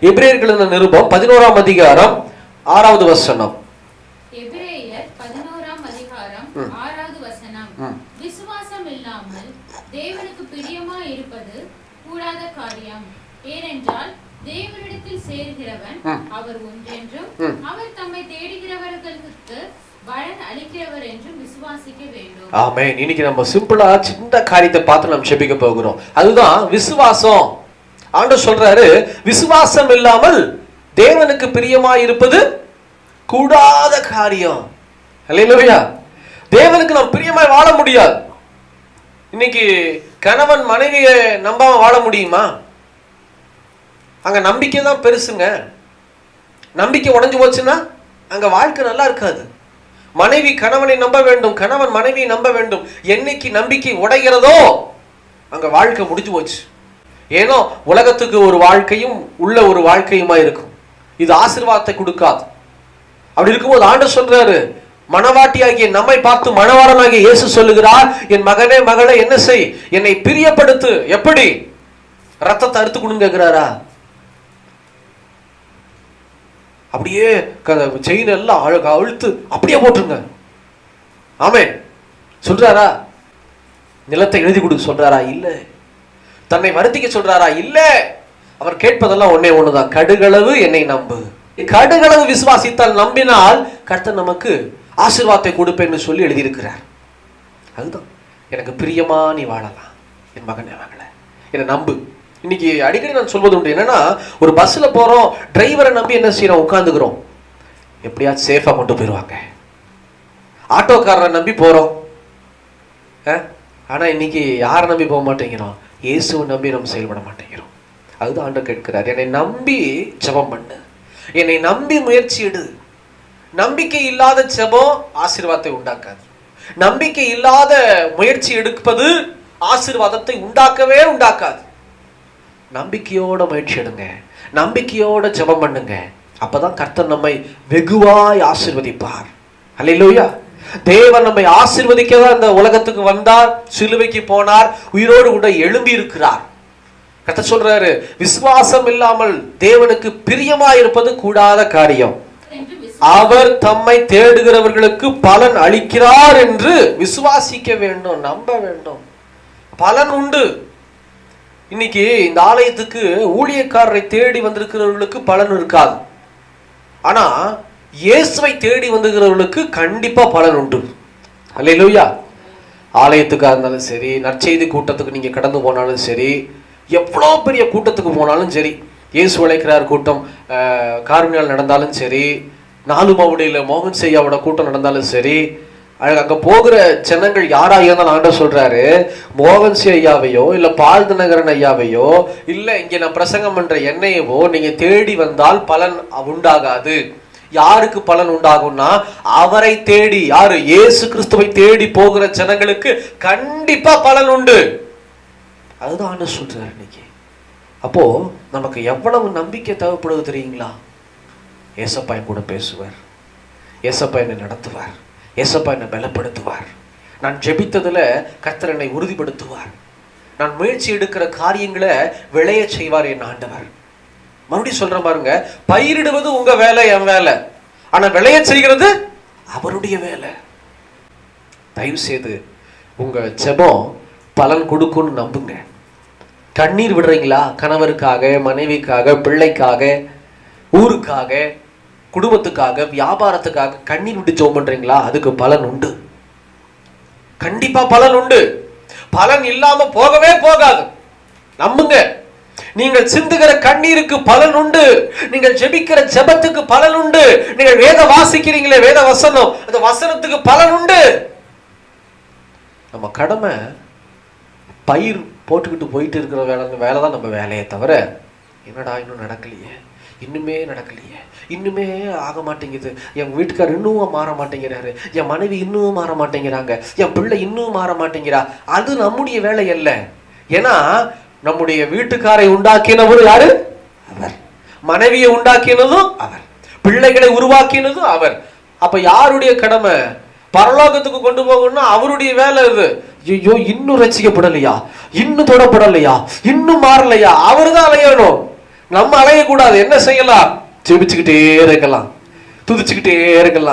எபிரேயர்கள் நிருபம்? பதினோராம் அதிகாரம் ஆறாவது வசனம். எபிரேயர் பதினோராம் அதிகாரம் ஆறாவது வசனம். ம். விசுவாசம் இல்லாமல் தேவனுக்கு பிரியமா இருப்பது கூடாத காரியம். ஏனென்றால் தேவனிடத்தில் சேருகிறவன். அவர் ஒன்றென்றும். அவர் தம்மை தேடுகிறவர்களுக்கு ஆமென். இன்னைக்கு நம்ம சிம்பிளா சின்ன காரியத்தை பார்த்து நம்ம செபிக்க போகிறோம். அதுதான் விசுவாசம். ஆண்டு சொல்றாரு விசுவாசம் இல்லாமல் தேவனுக்கு பிரியமா இருப்பது கூடாத காரியம். அல்லேலூயா தேவனுக்கு நாம் பிரியமாய் வாழ முடியாது. இன்னைக்கு கணவன் மனைவியை நம்பாம வாழ முடியுமா? அங்க நம்பிக்கை தான் பெருசுங்க. நம்பிக்கை உடஞ்சு போச்சுன்னா அங்க வாழ்க்கை நல்லா இருக்காது. மனைவி கணவனை நம்ப வேண்டும் கணவன் மனைவியை நம்ப வேண்டும். என்னைக்கு நம்பிக்கை உடைகிறதோ அங்க வாழ்க்கை முடிஞ்சு போச்சு. ஏனோ உலகத்துக்கு ஒரு வாழ்க்கையும் உள்ள ஒரு வாழ்க்கையுமா இருக்கும். இது ஆசிர்வாதத்தை கொடுக்காது. அப்படி இருக்கும்போது ஆண்டு சொல்றாரு மணவாட்டியாகிய நம்மை பார்த்து மணவாளனாகிய இயேசு சொல்லுகிறார் என் மகனே மகளே என்ன செய்? என்னை பிரியப்படுத்து. எப்படி? ரத்தத்தை அறுத்து கொடுங்க கேட்கிறாரா அப்படியே செயின் எல்லாம் அழகா அழுத்து அப்படியே போட்டுருங்க. ஆமே சொல்றாரா? நிலத்தை எழுதி கொடுக்க சொல்றாரா? இல்லை. தன்னை வருத்திக்க சொல்றாரா? இல்ல. அவர் கேட்பதெல்லாம் ஒன்னே ஒண்ணுதான். கடுகளவு என்னை நம்பு. கடுகளவு விசுவாசித்தால் நம்பினால் கர்த்தர் நமக்கு ஆசீர்வாதத்தை கொடுப்பேன்னு சொல்லி எழுதியிருக்கிறார். அதுதான். எனக்கு பிரியமா நீ வாழலாம். என் மகன் மகளே. என்னை நம்பு. இன்னைக்கு அடிக்கடி நான் சொல்வது உண்டு. என்னன்னா ஒரு பஸ்ல போறோம் டிரைவரை நம்பி என்ன செய்யறோம்? உட்காந்துக்கிறோம் எப்படியாச்சும் சேஃபா கொண்டு போயிடுவாங்க ஆட்டோக்காரரை நம்பி போறோம். ஆனா இன்னைக்கு யாரை நம்பி போக மாட்டேங்கிறோம்? இயேசுவை நம்பி நம்ம செயல்பட மாட்டேங்கிறோம். அதுதான் ஆண்டு கேட்கிறார் என்னை நம்பி ஜெபம் பண்ணு. என்னை நம்பி முயற்சி எடு நம்பிக்கை இல்லாத ஜெபம் ஆசீர்வாதத்தை உண்டாக்காது. நம்பிக்கை இல்லாத முயற்சி எடுப்பது ஆசீர்வாதத்தை உண்டாக்கவே உண்டாக்காது. நம்பிக்கையோட முயற்சி எடுங்க. நம்பிக்கையோட ஜெபம் பண்ணுங்க. அப்பதான் கர்த்தர் நம்மை வெகுவாய் ஆசீர்வதிப்பார். அல்லேலூயா தேவன் நம்மை ஆசிர்வதிக்க தான் இந்த உலகத்துக்கு வந்தார் சிலுவைக்கு போனார் உயிரோடு கூட எழும்பி இருக்கிறார் கத்த சொல்றாரு விசுவாசம் இல்லாமல் தேவனுக்கு பிரியமா இருப்பது கூடாத காரியம். அவர் தம்மை தேடுகிறவர்களுக்கு பலன் அளிக்கிறார் என்று விசுவாசிக்க வேண்டும் நம்ப வேண்டும். பலன் உண்டு. இன்னைக்கு இந்த ஆலயத்துக்கு ஊழியக்காரரை தேடி வந்திருக்கிறவர்களுக்கு பலன் இருக்காது. ஆனா இயேசுவை தேடி வந்துகிறவர்களுக்கு கண்டிப்பாக பலன் உண்டு. அல்லேலூயா. ஆலயத்துக்காக இருந்தாலும் சரி நற்செய்தி கூட்டத்துக்கு நீங்கள் கடந்து போனாலும் சரி எவ்வளோ பெரிய கூட்டத்துக்கு போனாலும் சரி இயேசு உழைக்கிறார் கூட்டம் கார்மியால் நடந்தாலும் சரி நாலு மாவுடையில் மோகன் செய்யாவோட கூட்டம் நடந்தாலும் சரி அங்கே போகிற ஜனங்கள் யாராக இருந்தாலும் ஆண்ட சொல்கிறாரு மோகன்சி ஐயாவையோ இல்லை பால் தினகரன் ஐயாவையோ இல்லை இங்கே நான் பிரசங்கம் பண்ணுற எண்ணெயவோ நீங்கள் தேடி வந்தால் பலன் உண்டாகாது. யாருக்கு பலன் உண்டாகும்னா அவரை தேடி யாரு? இயேசு கிறிஸ்துவை தேடி போகிற ஜனங்களுக்கு கண்டிப்பா பலன் உண்டு. அதுதான் ஆண்டு சொல்றாரு இன்னைக்கு. அப்போ நமக்கு எவ்வளவு நம்பிக்கை தேவைப்படுது தெரியுங்களா? ஏசப்பா என் கூட பேசுவார். ஏசப்பா என்னை நடத்துவார். ஏசப்பா என்னை பலப்படுத்துவார். நான் ஜெபித்ததில் கத்தர் என்னை உறுதிப்படுத்துவார். நான் முயற்சி எடுக்கிற காரியங்களை விளைய செய்வார் என் ஆண்டவர். மறுபடியும் சொல்றேன் பாருங்க பயிரிடுவது உங்க வேலை என் வேலை. ஆனா விளைய செய்கிறது அவருடைய வேலை. தயவு செய்து உங்க ஜெபம் பலன் கொடுக்கும்னு நம்புங்க. கண்ணீர் விடுறீங்களா? கணவருக்காக மனைவிக்காக பிள்ளைக்காக ஊருக்காக குடும்பத்துக்காக வியாபாரத்துக்காக கண்ணீர் விட்டு ஜெபம் பண்றீங்களா? அதுக்கு பலன் உண்டு. கண்டிப்பா பலன் உண்டு. பலன் இல்லாம போகவே போகாது. நம்புங்க. நீங்கள் சிந்துகிற கண்ணீருக்கு பலன் உண்டு. நீங்கள் ஜெபிக்கிற ஜெபத்துக்கு பலன் உண்டு. நீங்கள் வேத வாசிக்கிறீங்களே வேத வசனம். அந்த வசனத்துக்கு பலன் உண்டு. நம்ம கடமை பயிர் போட்டுக்கிட்டு போயிட்டு இருக்கிற வேலை வேலை தான் நம்ம வேலையை தவிர என்னடா இன்னும் நடக்கலையே? இன்னுமே நடக்கலையே? இன்னுமே ஆக மாட்டேங்குது. என் வீட்டுக்கார் இன்னும் மாற மாட்டேங்கிறாரு. என் மனைவி இன்னும் மாற மாட்டேங்கிறாங்க. என் பிள்ளை இன்னும் மாற மாட்டேங்கிறா. அது நம்முடைய வேலை அல்ல. ஏன்னா நம்முடைய வீட்டுக்காரை உண்டாக்கினவர் யாரு? அவர். மனைவியை உண்டாக்கினதும் அவர். பிள்ளைகளை உருவாக்கினதும் அவர். அப்ப யாருடைய கடமை? பரலோகத்துக்கு கொண்டு போகணும்னா அவருடைய வேலை இது. ஐயோ இன்னும் ரசிக்கப்படலையா? இன்னும் தொடப்படலையா? இன்னும் மாறலையா? அவர்தான் அலையணும். நம்ம அலையக்கூடாது. என்ன செய்யலாம்? ஜெபிச்சுக்கிட்டே இருக்கலாம். துதிச்சுக்கிட்டே இருக்கலாம்.